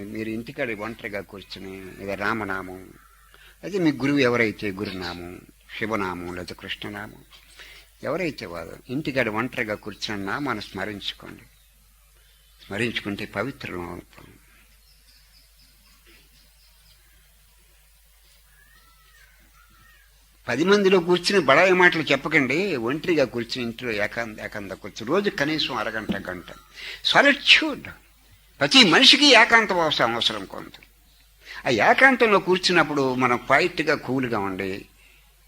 మీరు ఇంటికాడ ఒంటరిగా కూర్చుని లేదా రామనామం. అయితే మీ గురువు ఎవరైతే గురునామం శివనామం లేదా కృష్ణనామం ఎవరైతే వారు ఇంటికాడ ఒంటరిగా కూర్చున్న నామాన్ని స్మరించుకోండి. స్మరించుకుంటే పవిత్రం అవుతాం. పది మందిలో కూర్చుని బడాయి మాటలు చెప్పకండి ఒంటరిగా కూర్చుని ఇంట్లో ఏకాంత ఏకాంత కూర్చుని. రోజు కనీసం అరగంట గంట. సాలిట్యూడ్ ప్రతి మనిషికి ఏకాంతం అవసరం అవసరం కొంత. ఆ ఏకాంతంలో కూర్చున్నప్పుడు మనం క్వైట్గా కూల్గా ఉండి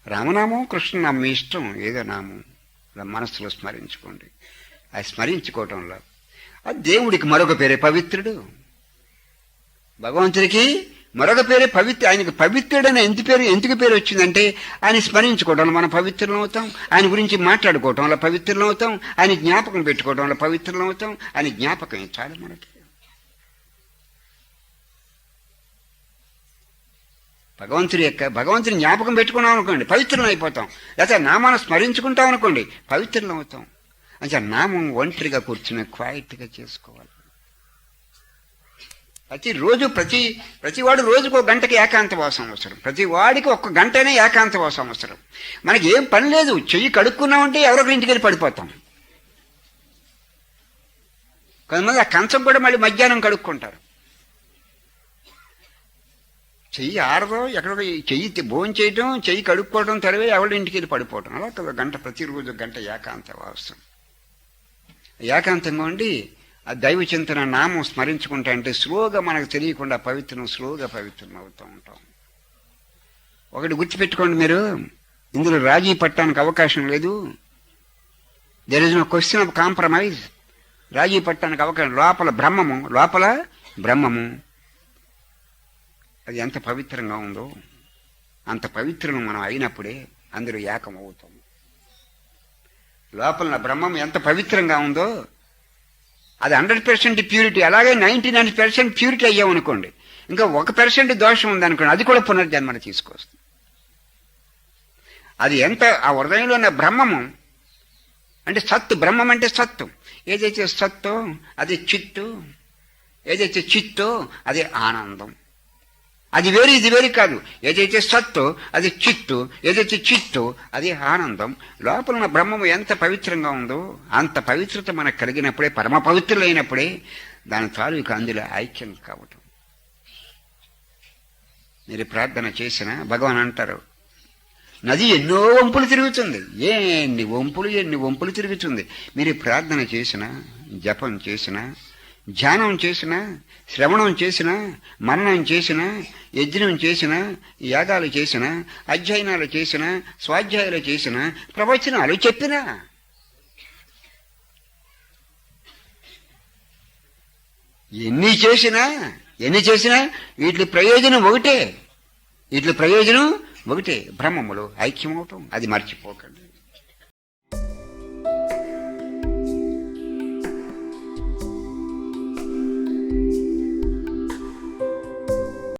రామనామం కృష్ణనామం మీ ఇష్టం ఏదో నామం మనస్సులో స్మరించుకోండి. అది స్మరించుకోవటంలో ఆ దేవుడికి మరొక పేరే పవిత్రుడు. భగవంతుడికి మరొక పేరే పవిత్ర ఆయనకి పవిత్రుడని ఎంత పేరు ఎందుకు పేరు వచ్చిందంటే ఆయన స్మరించుకోవడంలో మనం పవిత్రులం అవుతాం. ఆయన గురించి మాట్లాడుకోవటంలో పవిత్రులం అవుతాం. ఆయన జ్ఞాపకం పెట్టుకోవడంలో పవిత్రులం అవుతాం. ఆయన జ్ఞాపకం చాలు మనకి. భగవంతుడి యొక్క భగవంతుని జ్ఞాపకం పెట్టుకున్నాం అనుకోండి పవిత్రం అయిపోతాం. లేకపోతే నామాన్ని స్మరించుకుంటాం అనుకోండి పవిత్రం అవుతాం. అంటే నామం ఒంటరిగా కూర్చుని క్వైట్గా చేసుకోవాలి. ప్రతి రోజు ప్రతి ప్రతివాడు రోజుకు ఒక గంటకి ఏకాంతవాసం అవసరం. ప్రతి వాడికి ఒక్క గంటనే ఏకాంతవాసం అవసరం. మనకి ఏం పని లేదు చెయ్యి కడుక్కున్నామంటే ఎవరొకరి ఇంటికి వెళ్ళి పడిపోతాం. కొంతమంది ఆ కంచం కూడా మళ్ళీ మధ్యాహ్నం కడుక్కుంటారు. చెయ్యి ఆడదో ఎక్కడో చెయ్యి భోజనం చేయటం చెయ్యి కడుక్కోవడం తెరవే ఎవరి ఇంటికి వెళ్ళి పడిపోవటం. అలా కదా గంట ప్రతిరోజు గంట ఏకాంత అవసరం ఏకాంతంగా ఉండి ఆ దైవ చింతన నామం స్మరించుకుంటా అంటే స్లోగా మనకు తెలియకుండా పవిత్రం స్లోగా పవిత్రం అవుతూ ఉంటాం. ఒకటి గుర్తుపెట్టుకోండి మీరు ఇందులో రాజీ పట్టడానికి అవకాశం లేదు. There is no question of compromise రాజీ పట్టడానికి అవకాశం లోపల బ్రహ్మము లోపల బ్రహ్మము. అది ఎంత పవిత్రంగా ఉందో అంత పవిత్రం మనం అయినప్పుడే అందరూ ఏకమవుతాం. లోపల బ్రహ్మం ఎంత పవిత్రంగా ఉందో అది హండ్రెడ్ పర్సెంట్ ప్యూరిటీ. అలాగే నైంటీ నైన్ పర్సెంట్ ప్యూరిటీ అయ్యామనుకోండి ఇంకా ఒక పర్సెంట్ దోషం ఉందనుకోండి అది కూడా పునర్జన్మను తీసుకొస్తుంది. అది ఎంత ఆ హృదయంలో ఉన్న బ్రహ్మము అంటే సత్తు బ్రహ్మం అంటే సత్తు. ఏదైతే సత్తో అది చిత్తు ఏదైతే చిత్తో అది ఆనందం. అది వేరు ఇది వేరు కాదు. ఏదైతే సత్తు అది చిత్తు ఏదైతే చిత్తు అది ఆనందం. లోపల ఉన్న బ్రహ్మము ఎంత పవిత్రంగా ఉందో అంత పవిత్రత మనకు కలిగినప్పుడే పరమ పవిత్రులైనప్పుడే దాని తాలూకు అందులో ఐక్యం కావటం. మీరు ప్రార్థన చేసిన భగవాన్ అంటారు నది ఎన్నో వంపులు తిరుగుతుంది. ఎన్ని వంపులు ఎన్ని వంపులు తిరుగుతుంది. మీరు ప్రార్థన చేసిన జపం చేసినా ధ్యానం చేసినా శ్రవణం చేసినా మరణం చేసినా యజ్ఞం చేసినా యాగాలు చేసినా అధ్యయనాలు చేసినా స్వాధ్యాయాలు చేసినా ప్రవచనాలు చెప్పినా. ఎన్ని చేసినా ఎన్ని చేసినా వీటి ప్రయోజనం ఒకటే. వీటి ప్రయోజనం ఒకటే. బ్రహ్మములు ఐక్యమవటం అది మర్చిపోకండి.